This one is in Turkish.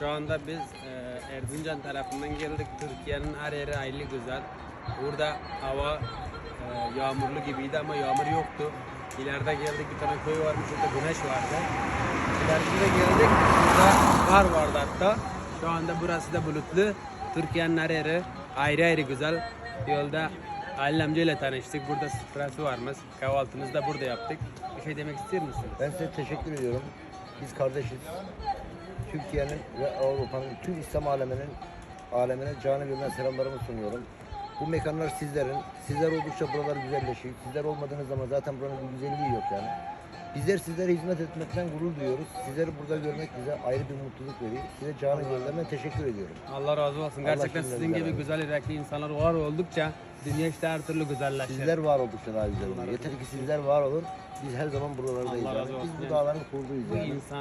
Şu anda biz e, Erzincan tarafından geldik. Türkiye'nin her yeri ayrı güzel. Burada hava e, yağmurlu gibiydi ama yağmur yoktu. İleride geldik bir tane köy varmış orada güneş vardı. İlerisinde geldik burada kar vardı hatta. Şu anda burası da bulutlu. Türkiye'nin her yeri ayrı ayrı güzel. Yolda Halil amcayla tanıştık. Burada sofrası varmış. Kahvaltımızı da burada yaptık. Bir şey demek ister misiniz? Ben size teşekkür ediyorum. Biz kardeşiz. Türkiye'nin ve Avrupa'nın tüm İslam aleminin alemine canı gönülden selamlarımı sunuyorum. Bu mekanlar sizlerin. Sizler oldukça buralar güzelleşiyor. Sizler olmadığınız zaman zaten buranın bir güzelliği yok yani. Bizler sizlere hizmet etmekten gurur duyuyoruz. Sizleri burada görmek bize ayrı bir mutluluk veriyor. Size canı gönülden teşekkür ediyorum. Allah razı olsun. Gerçekten sizin gibi güzel yürekli insanlar var oldukça dünya işte her türlü güzelleşir. Sizler var oldukça daha güzel olur. Yeter ki sizler var olun. Biz her zaman buralardayız. Allah razı olsun. Biz bu dağların kurduğuyuz bu yani. insan